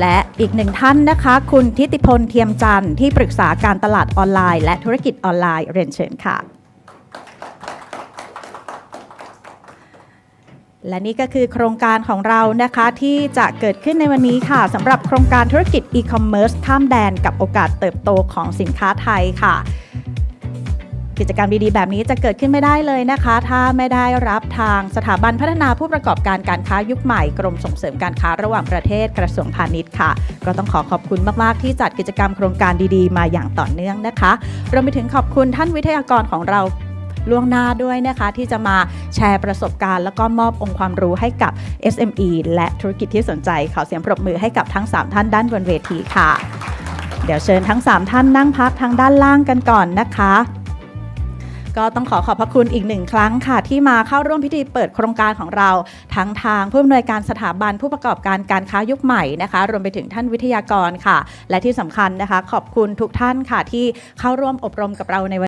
และอีกหนึ่งท่านนะคะ คุณทิติพลเทียมจันทร์ที่ปรึกษาการตลาดออนไลน์ และธุรกิจออนไลน์เรียนเชิญค่ะ และนี่ก็คือโครงการของเรานะคะที่จะเกิดขึ้นในวันนี้ค่ะสำหรับโครงการธุรกิจอีคอมเมิร์ซข้ามแดนกับโอกาสเติบโตของสินค้าไทยค่ะ กิจกรรมดีๆ แบบนี้จะเกิดขึ้นไม่ได้เลยนะคะ ถ้าไม่ได้รับทางสถาบันพัฒนาผู้ประกอบการการค้ายุคใหม่กรมส่งเสริมการค้าระหว่างประเทศกระทรวงพาณิชย์ค่ะ ก็ต้องขอขอบคุณมากๆ ที่จัดกิจกรรมโครงการดีๆ มาอย่างต่อเนื่องนะคะรวมไปถึงขอบคุณท่านวิทยากรของเราล่วงหน้าด้วยนะคะที่จะมาแชร์ประสบการณ์ แล้วก็มอบองค์ความรู้ให้กับ SME และธุรกิจที่สนใจขอเสียงปรบมือให้กับทั้ง 3 ท่านด้านบนเวทีค่ะ เดี๋ยวเชิญทั้ง 3 ท่านนั่งพักทางด้านล่างกันก่อนนะคะ ก็ต้องขอขอบพระคุณอีกหนึ่งครั้งค่ะ ที่มาเข้าร่วมพิธีเปิดโครงการของเรา ทั้งทางผู้อำนวยการสถาบันผู้ประกอบการการค้ายุคใหม่นะคะรวมไปถึงท่านวิทยากรค่ะ และที่สำคัญนะคะ ขอบคุณทุกท่านค่ะที่เข้าร่วมอบรมกับเราในวัน